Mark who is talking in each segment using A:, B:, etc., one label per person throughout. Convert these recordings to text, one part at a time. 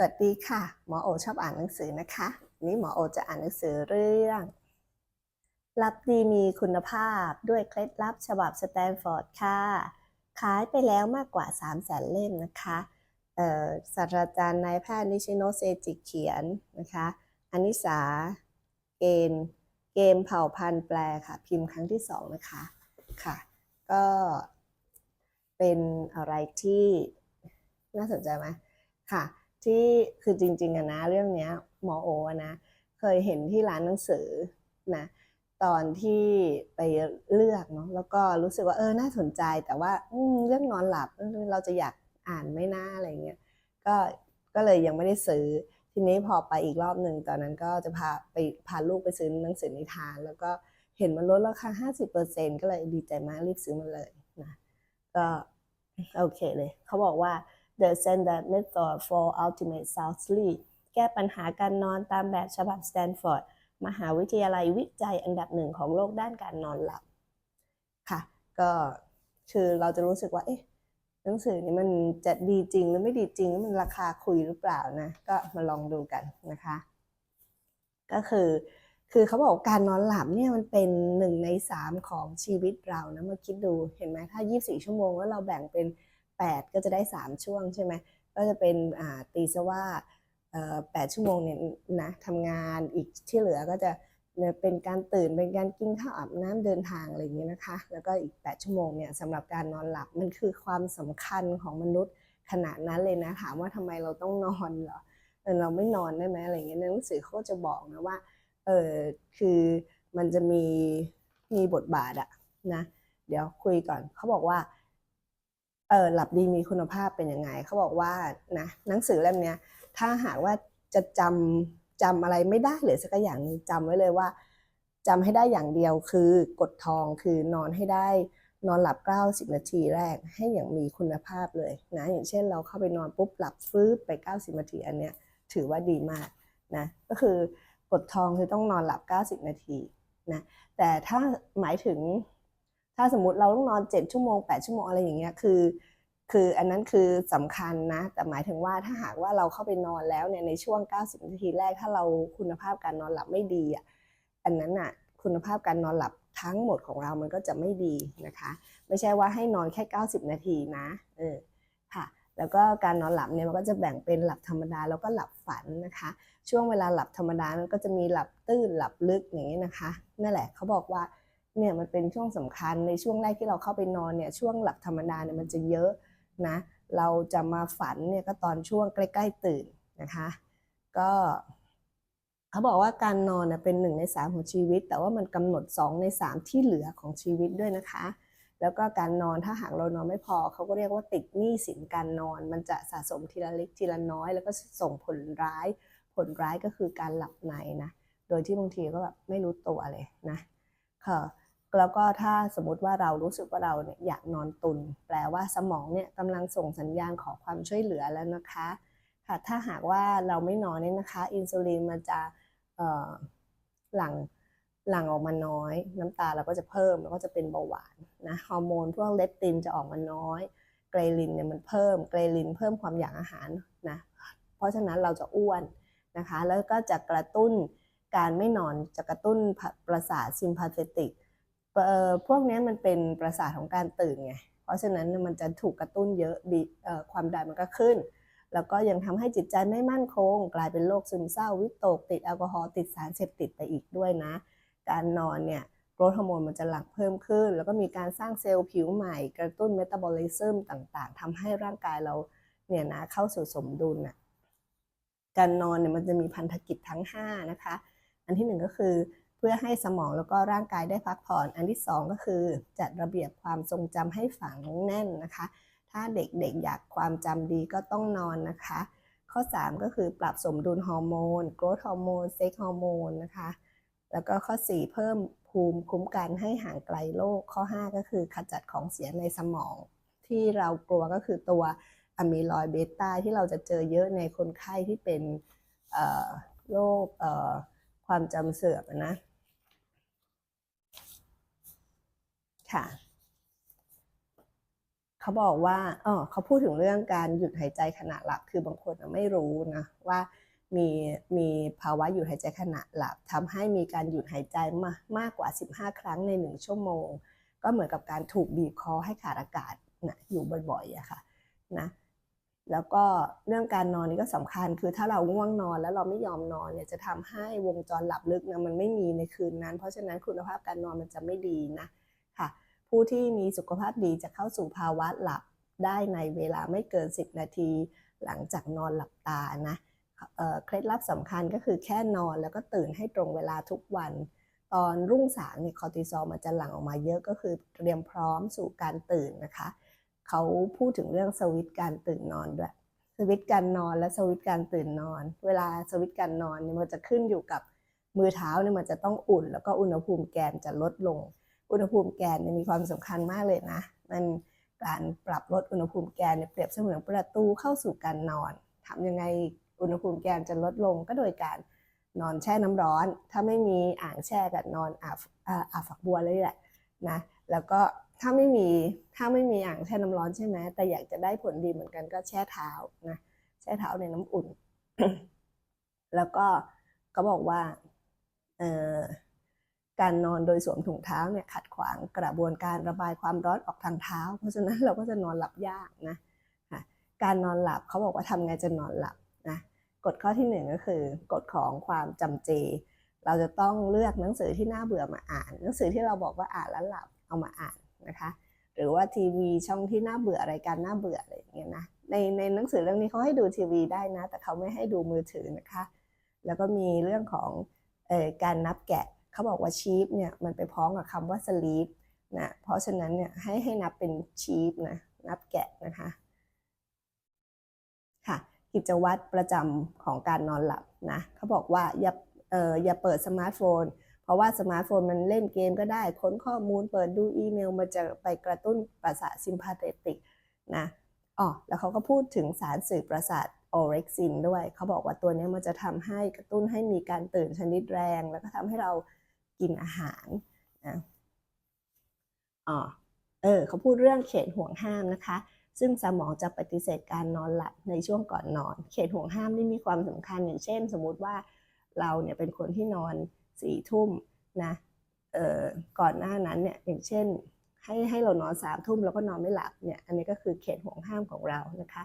A: สวัสดีค่ะ หมอโอชอบอ่านหนังสือนะคะวันนี้หมอโอจะอ่านหนังสือเรื่องรับดีมีคุณภาพด้วยเคล็ดลับฉบับสแตนฟอร์ดค่ะ ขายไปแล้วมากกว่า 3 0 0แสนเล่มนะคะศาสตราจารย์นายแพทย์นิชิโนเซจิเขียนนะคะอนิสาเกมเกมเผ่าพันธุ์แปลค่ะ พิมพ์ครั้งที่สองนะคะค่ะ ก็เป็นอะไรที่น่าสนใจไหมค่ะ ที่คือจริงๆอะนะเรื่องเนี้ยหมอโออะนะเคยเห็นที่ร้านหนังสือนะตอนที่ไปเลือกเนาะแล้วก็รู้สึกว่าเออน่าสนใจแต่ว่าเรื่องนอนหลับเราจะอยากอ่านไม่น่าอะไรเงี้ยก็ก็เลยยังไม่ได้ซื้อ ทีนี้พอไปอีกรอบหนึ่งตอนนั้นก็จะพาไปพาลูกไปซื้อหนังสือนิทาน แล้วก็เห็นมันลดราคา 50%ก็เลยดีใจมากรีบซื้อมาเลยนะก็โอเคเลย เขาบอกว่า The Standard Method for Ultimate Sound Sleep แก้ปัญหาการนอนตามแบบฉบับสแตนฟอร์ดมหาวิทยาลัยวิจัยอันดับหนึ่งของโลกด้านการนอนหลับ ค่ะ ก็คือเราจะรู้สึกว่า เอ๊ะ หนังสือนี้มันจะดีจริงหรือไม่ดีจริง มันราคาคุยหรือเปล่านะ ก็มาลองดูกันนะคะ ก็คือ คือเขาบอกการนอนหลับเนี่ยมันเป็นหนึ่งในสามของชีวิตเรานะมาคิดดู เห็นไหมถ้า 24 ชั่วโมงแล้วเราแบ่งเป็น 8 ก็จะได้ 3 ช่วงใช่ไหมก็จะเป็นตีซะว่าเอ่อ8ชั่วโมงเนี่ยนะทำงานอีกที่เหลือก็จะเป็นการตื่นเป็นการกินข้าวอาบน้ำเดินทางอะไรอย่างเงี้ยนะคะ แล้วก็อีก 8 ชั่วโมงเนี่ยสำหรับการนอนหลับมันคือความสำคัญของมนุษย์ขนาดนั้นเลยนะถามว่าทำไมเราต้องนอนเหรอเราไม่นอนได้ไหมอะไรเงี้ยในหนังสือเขาจะบอกนะว่าเออคือมันจะมีมีบทบาทอะนะเดี๋ยวคุยก่อนเขาบอกว่า เออหลับดีมีคุณภาพเป็นยังไงเขาบอกว่านะหนังสือเล่มนี้ถ้าหากว่าจะจำจำอะไรไม่ได้เลยสักอย่างนึงจำไว้เลยว่าจำให้ได้อย่างเดียวคือกดทองคือนอนให้ได้นอนหลับ 90 นาทีแรกให้อย่างมีคุณภาพเลยนะอย่างเช่นเราเข้าไปนอนปุ๊บหลับฟื้บไป 90 นาทีอันเนี้ยถือว่าดีมากนะก็คือกดทองคือต้องนอนหลับ 90 นาทีนะแต่ถ้าหมายถึง ถ้าสมมติเราต้องนอน7ชั่วโมง8ชั่วโมงอะไรอย่างเงี้ยคือ คืออันนั้นคือสำคัญนะ แต่หมายถึงว่าถ้าหากว่าเราเข้าไปนอนแล้วเนี่ยในช่วง 90 นาทีแรกถ้าเราคุณภาพการนอนหลับไม่ดีอะอันนั้นอะคุณภาพการนอนหลับทั้งหมดของเรามันก็จะไม่ดีนะคะ ไม่ใช่ว่าให้นอนแค่ 90 นาทีนะเออค่ะแล้วก็การนอนหลับเนี่ยมันก็จะแบ่งเป็นหลับธรรมดาแล้วก็หลับฝันนะคะ ช่วงเวลาหลับธรรมดามันก็จะมีหลับตื้นหลับลึกอย่างนี้นะคะนั่นแหละเขาบอกว่า เนี่ยมันเป็นช่วงสำคัญในช่วงแรกที่เราเข้าไปนอนเนี่ยช่วงหลับธรรมดาเนี่ยมันจะเยอะนะเราจะมาฝันเนี่ยก็ตอนช่วงใกล้ ๆ ตื่นนะคะ ก็เขาบอกว่าการนอนเน่ยเป็นหนึ่งในสามของชีวิต แต่ว่ามันกำหนดสองในสามที่เหลือของชีวิตด้วยนะคะ แล้วก็การนอนถ้าหากเรานอนไม่พอเขาก็เรียกว่าติดหนี้สินการนอน มันจะสะสมทีละเล็กทีละน้อย แล้วก็ส่งผลร้าย ผลร้ายก็คือการหลับในนะ โดยที่บางทีก็แบบไม่รู้ตัวเลยนะ แล้วก็ถ้าสมมติว่าเรารู้สึกว่าเราเนี่ยอยากนอนตุน แปลว่าสมองเนี่ยกำลังส่งสัญญาณขอความช่วยเหลือแล้วนะคะค่ะถ้าหากว่าเราไม่นอนเนี่ยนะคะ อินซูลินมันจะหลั่งหลั่งออกมาน้อย น้ำตาเราก็จะเพิ่มแล้วก็จะเป็นเบาหวานนะฮอร์โมนพวกเลปตินจะออกมาน้อยเกรลินเนี่ยมันเพิ่มเกรลินเพิ่มความอยากอาหารนะเพราะฉะนั้นเราจะอ้วนนะคะ แล้วก็จะกระตุ้น การไม่นอนจะกระตุ้นประสาทซิมพาเทติกพวกนี้มันเป็นประสาทของการตื่นไง เพราะฉะนั้นมันจะถูกกระตุ้นเยอะอความดันมันก็ขึ้น แล้วก็ยังทำให้จิตใจไม่มั่นคง กลายเป็นโรคซึมเศร้าวิตกติดแอลกอฮอล์ติดสารเสพติดไปอีกด้วยนะ การนอนเนี่ยโกรทฮอร์โมนมันจะหลั่งเพิ่มขึ้น แล้วก็มีการสร้างเซลล์ผิวใหม่ กระตุ้นเมตาบอลิซึมต่างๆทำให้ร่างกายเราเนี่ยนะเข้าสู่สมดุลนะการนอนเนี่ยมันจะมีพันธกิจทั้ง 5 นะคะ อันที่หนึ่งก็คือเพื่อให้สมองแล้วก็ร่างกายได้พักผ่อน อันที่สองก็คือจัดระเบียบความทรงจำให้ฝังแน่นนะคะ ถ้าเด็กๆอยากความจำดีก็ต้องนอนนะคะ ข้อ 3 ก็คือปรับสมดุลฮอร์โมนโกรทฮอร์โมนเซ็กฮอร์โมนนะคะ แล้วก็ข้อ 4 เพิ่มภูมิคุ้มกันให้ห่างไกลโรคข้อ 5 ก็คือขจัดของเสียในสมอง ที่เรากลัวก็คือตัวอะมิลอยเบต้าที่เราจะเจอเยอะในคนไข้ที่เป็นโรค ความจำเสื่อมนะค่ะ เขาบอกว่าเออเขาพูดถึงเรื่องการหยุดหายใจขณะหลับ คือบางคนไม่รู้นะว่ามีมีภาวะหยุดหายใจขณะหลับทำให้มีการหยุดหายใจมามากกว่า 15 ครั้งใน 1 ชั่วโมง ก็เหมือนกับการถูกบีบคอให้ขาดอากาศนะอยู่บ่อยๆอะค่ะนะ แล้วก็เรื่องการนอนนี่ก็สำคัญ คือถ้าเราง่วงนอนแล้วเราไม่ยอมนอนเนี่ยจะทำให้วงจรหลับลึกนะมันไม่มีในคืนนั้น เพราะฉะนั้นคุณภาพการนอนมันจะไม่ดีนะค่ะ ผู้ที่มีสุขภาพดีจะเข้าสู่ภาวะหลับได้ในเวลาไม่เกิน 10 นาที หลังจากนอนหลับตานะเอ่อเคล็ดลับสำคัญก็คือแค่นอนแล้วก็ตื่นให้ตรงเวลาทุกวัน ตอนรุ่งสางเนี่ยคอร์ติซอลมันจะหลั่งออกมาเยอะก็คือเตรียมพร้อมสู่การตื่นนะคะ เขาพูดถึงเรื่องสวิตการตื่นนอนด้วยสวิตการนอนและสวิตการตื่นนอน เวลาสวิตการนอนเนี่ยมันจะขึ้นอยู่กับมือเท้าเนี่ยมันจะต้องอุ่น แล้วก็อุณหภูมิแกนจะลดลง อุณหภูมิแกนเนี่ยมีความสำคัญมากเลยนะ มันการปรับลดอุณหภูมิแกนเนี่ยเปรียบเสมือนประตูเข้าสู่การนอนทำยังไงอุณหภูมิแกนจะลดลงก็โดยการนอนแช่น้ำร้อน ถ้าไม่มีอ่างแช่กับนอนอาบอาบฝักบัวเลยแหละนะ แล้วก็ ถ้าไม่มีถ้าไม่มีอ่างแช่น้ำร้อนใช่ไหมแต่อยากจะได้ผลดีเหมือนกันก็แช่เท้านะแช่เท้าในน้ำอุ่น แล้วก็เขาบอกว่าเอ่อการนอนโดยสวมถุงเท้าเนี่ยขัดขวางกระบวนการระบายความร้อนออกทางเท้า เพราะฉะนั้นเราก็จะนอนหลับยากนะค่ะการนอนหลับเขาบอกว่าทำไงจะนอนหลับนะกฎข้อที่หนึ่งก็คือกฎของความจำเจ เราจะต้องเลือกหนังสือที่น่าเบื่อมาอ่าน หนังสือที่เราบอกว่าอ่านแล้วหลับเอามาอ่าน นะคะ หรือว่าทีวีช่องที่น่าเบื่อรายการน่าเบื่ออะไรอย่างเงี้ยนะในในหนังสือเรื่องนี้เขาให้ดูทีวีได้นะ แต่เขาไม่ให้ดูมือถือนะคะ แล้วก็มีเรื่องของออการนับแกะเขาบอกว่าชีฟเนี่ยมันไปพ้องกับคำว่าสลีปนะเพราะฉะนั้นเนี่ยให้ให้นับเป็นชีฟนะนับแกะนะคะค่ะกิจวัตรประจำของการนอนหลับนะเขาบอกว่าอย่าเอออย่าเปิดสมาร์ทโฟน เพราะว่าสมาร์ทโฟนมันเล่นเกมก็ได้ ค้นข้อมูลเปิดดูอีเมล มันจะไปกระตุ้นประสาทซิมพาเทติกนะอ๋อแล้วเขาก็พูดถึงสารสื่อประสาทโอเร็กซินด้วย เขาบอกว่าตัวนี้มันจะทำให้กระตุ้นให้มีการตื่นชนิดแรง แล้วก็ทำให้เรากินอาหารนะอ๋อเออเขาพูดเรื่องเขตห่วงห้ามนะคะ ซึ่งสมองจะปฏิเสธการนอนหลับในช่วงก่อนนอน เขตห่วงห้ามนี่มีความสำคัญอย่างเช่น สมมุติว่าเราเนี่ยเป็นคนที่นอน สี่ทุ่มนะก่อนหน้านั้นเนี่ยอย่างเช่นให้ให้เรานอนสามทุ่มแล้วก็นอนไม่หลับเนี่ยอันนี้ก็คือเขตห่วงห้ามของเรานะคะ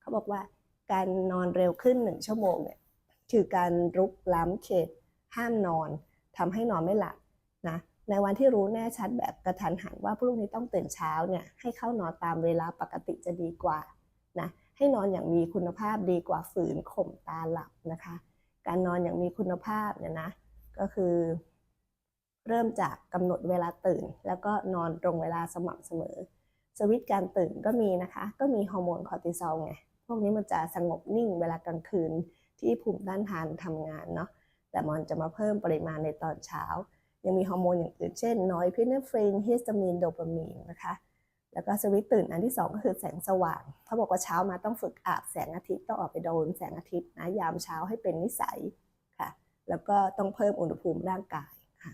A: เขาบอกว่าการนอนเร็วขึ้นหนึ่งชั่วโมงเนี่ยคือการรุกล้ำเขตห้ามนอนทำให้นอนไม่หลับนะในวันที่รู้แน่ชัดแบบกระทันหันว่าพรุ่งนี้ต้องตื่นเช้าเนี่ยให้เข้านอนตามเวลาปกติจะดีกว่านะให้นอนอย่างมีคุณภาพดีกว่าฝืนข่มตาหลับนะคะ การนอนอย่างมีคุณภาพเนี่ยนะ ก็คือ เริ่มจากกำหนดเวลาตื่น แล้วก็นอนตรงเวลาสม่ำเสมอ สวิตการตื่นก็มีนะคะ ก็มีฮอร์โมนคอร์ติซอลไงพวกนี้มันจะสงบนิ่งเวลากลางคืนที่ภูมิต้านทานทำงานเนาะแต่มันจะมาเพิ่มปริมาณในตอนเช้า ยังมีฮอร์โมนอย่างอื่นเช่นนอยพิเนฟรินฮิสตามีนโดปามีนนะคะแล้วก็สวิตตื่นอันที่สองก็คือแสงสว่างเขาบอกว่าเช้ามาต้องฝึกอาบแสงอาทิตย์ต้องออกไปโดนแสงอาทิตย์นะยามเช้าให้เป็นนิสัย แล้วก็ต้องเพิ่มอุณหภูมิร่างกายค่ะ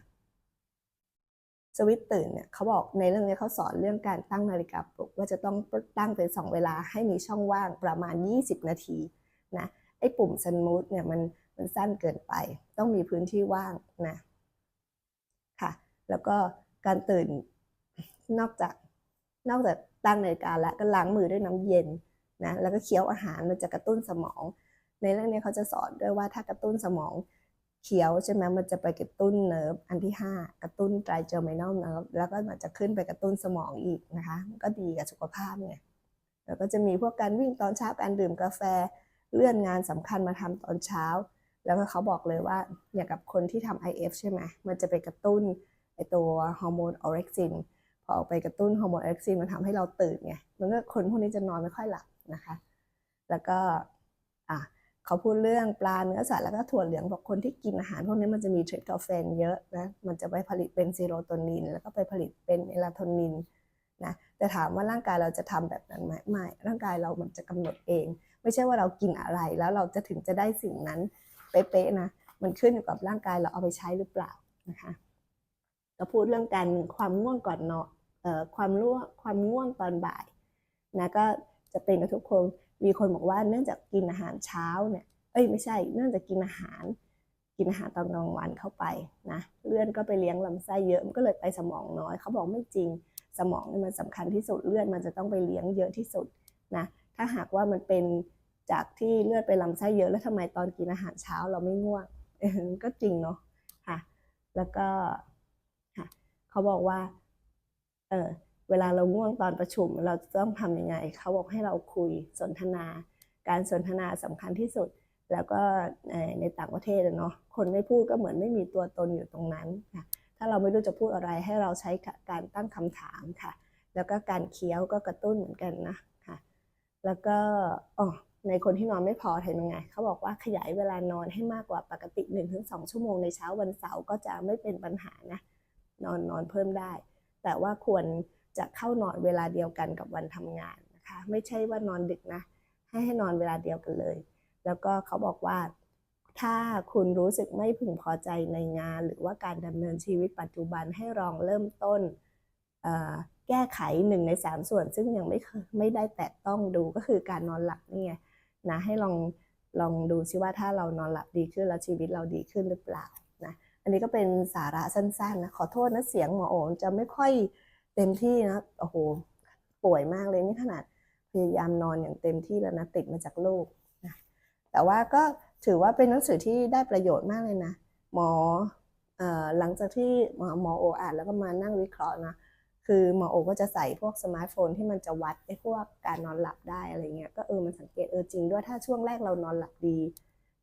A: สวิตตื่นเนี่ยเขาบอกในเรื่องนี้เขาสอนเรื่องการตั้งนาฬิกาปลุกว่าจะต้องตั้งเป็นสองเวลาให้มีช่องว่างประมาณ 20 นาทีนะไอ้ปุ่มสมูทเนี่ยมันมันสั้นเกินไป ต้องมีพื้นที่ว่างนะค่ะ แล้วก็การตื่นนอกจากนอกจากตั้งนาฬิกาแล้วก็ล้างมือด้วยน้ำเย็นนะแล้วก็เคี้ยวอาหารมันจะกระตุ้นสมอง ในเรื่องนี้เขาจะสอนด้วยว่าถ้ากระตุ้นสมอง เขียวใช่ไหมมันจะไปกระตุ้นเนิร์ฟอันที่ 5 กระตุ้นไตรเจอร์มินัลเนิร์ฟแล้วก็มันจะขึ้นไปกระตุ้นสมองอีกนะคะมันก็ดีกับสุขภาพไงแล้วก็จะมีพวกการวิ่งตอนเช้าการดื่มกาแฟเลื่อนงานสำคัญมาทำตอนเช้า แล้วก็เขาบอกเลยว่าอย่างกับคนที่ทำ IF ใช่ไหมมันจะไปกระตุ้นไอตัวฮอร์โมนออเร็กซินพอไปกระตุ้นฮอร์โมนออเร็กซินมันทำให้เราตื่นไงมันก็คนพวกนี้จะนอนไม่ค่อยหลับนะคะ แล้วก็อะ เขาพูดเรื่องปลาเนื้อสัตว์แล้วก็ถั่วเหลืองบอกคนที่กินอาหารพวกนี้มันจะมีทริปโตแฟนเยอะนะมันจะไปผลิตเป็นซีโรโทนิน แล้วก็ไปผลิตเป็นเมลาโทนินนะแต่ถามว่าร่างกายเราจะทำแบบนั้นไหมไม่ร่างกายเรามันจะกำหนดเอง ไม่ใช่ว่าเรากินอะไรแล้วเราจะถึงจะได้สิ่งนั้นเป๊ะๆนะมันขึ้นอยู่กับร่างกายเราเอาไปใช้หรือเปล่านะคะเราพูดเรื่องการความง่วงก่อนนอนเอ่อความร่วงความง่วงตอนบ่ายนะก็จะเป็นกับทุกคน มีคนบอกว่าเนื่องจากกินอาหารเช้าเนี่ยเอ้ยไม่ใช่ เนื่องจากกินอาหารกินอาหารตอนกลางวันเข้าไปนะเลือดก็ไปเลี้ยงลำไส้เยอะมันก็เลยไปสมองน้อย เขาบอกไม่จริงสมองนี่มันสำคัญที่สุดเลือดมันจะต้องไปเลี้ยงเยอะที่สุดนะถ้าหากว่ามันเป็นจากที่เลือดไปลำไส้เยอะแล้วทำไมตอนกินอาหารเช้าเราไม่ง่วงก็จริงเนาะค่ะแล้วก็ค่ะเขาบอกว่าเออ เวลาเราง่วงตอนประชุมเราต้องทำยังไง เขาบอกให้เราคุยสนทนา การสนทนาสำคัญที่สุด แล้วก็ในต่างประเทศเนาะคนไม่พูดก็เหมือนไม่มีตัวตนอยู่ตรงนั้นค่ะถ้าเราไม่รู้จะพูดอะไรให้เราใช้การตั้งคำถามค่ะ แล้วก็การเคี้ยวก็กระตุ้นเหมือนกันนะค่ะ แล้วก็อ๋อในคนที่นอนไม่พอทำยังไง เขาบอกว่าขยายเวลานอนให้มากกว่าปกติ 1-2 ชั่วโมงในเช้าวันเสาร์ก็จะไม่เป็นปัญหานะนอนนอนเพิ่มได้ แต่ว่าควร จะเข้านอนเวลาเดียวกันกับวันทำงานนะคะ ไม่ใช่ว่านอนดึกนะ ให้ให้นอนเวลาเดียวกันเลย แล้วก็เขาบอกว่า ถ้าคุณรู้สึกไม่พึงพอใจในงาน หรือว่าการดำเนินชีวิตปัจจุบันให้ลองเริ่มต้นแก้ไขหนึ่งในสามส่วน ซึ่งยังไม่ไม่ได้แตะต้องดูก็คือการนอนหลับนี่ไงนะให้ลองลองดูซิว่าถ้าเรานอนหลับดีขึ้นแล้วชีวิตเราดีขึ้นหรือเปล่านะอันนี้ก็เป็นสาระสั้นๆนะขอโทษนะเสียงหมอโอนจะไม่ค่อย เต็มที่นะโอ้โหป่วยมากเลยนี่ขนาดพยายามนอนอย่างเต็มที่แล้วนะติดมาจากลูกนะแต่ว่าก็ถือว่าเป็นหนังสือที่ได้ประโยชน์มากเลยนะ หมอหลังจากที่หมอหมอโออ่านแล้วก็มานั่งวิเคราะห์นะคือหมอโอก็จะใส่พวกสมาร์ทโฟนที่มันจะวัดไอ้พวกการนอนหลับได้อะไรเงี้ยก็เออมันสังเกตเออจริงด้วยถ้าช่วงแรกเรานอนหลับดี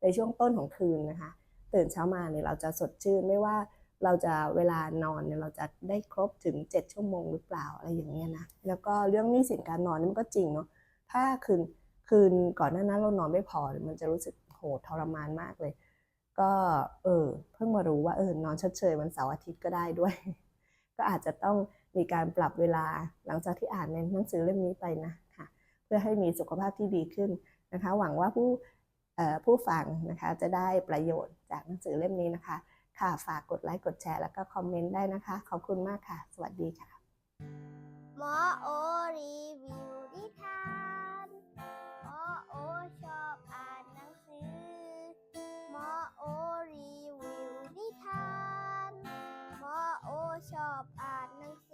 A: ในช่วงต้นของคืนนะคะ ตื่นเช้ามาเนี่ยเราจะสดชื่นไม่ว่า เราจะเวลานอนเนี่ยเราจะได้ครบถึง 7 ชั่วโมงหรือเปล่าอะไรอย่างเงี้ยนะแล้วก็เรื่องนี้สินการนอนนี่มันก็จริงเนาะถ้าคืนคืนก่อนหน้านั้นเรานอนไม่พอ มันจะรู้สึกโหทรมานมากเลย ก็เออเพิ่งมารู้ว่าเออนอนชดเชยวันเสาร์อาทิตย์ก็ได้ด้วย ก็อาจจะต้องมีการปรับเวลาหลังจากที่อ่านในหนังสือเล่มนี้ไปนะค่ะเพื่อให้มีสุขภาพที่ดีขึ้นนะคะ หวังว่าผู้ผู้ฟังนะคะจะได้ประโยชน์จากหนังสือเล่มนี้นะคะ ค่ะฝากกดไลค์กดแชร์ แล้วก็คอมเมนต์ได้นะคะ ขอบคุณมากค่ะ สวัสดีค่ะ
B: หมอโอรีวิวนิทานหมอโอชอบอ่านหนังสือหมอโอรีวิวนิทานหมอโอชอบอ่านหนังสือ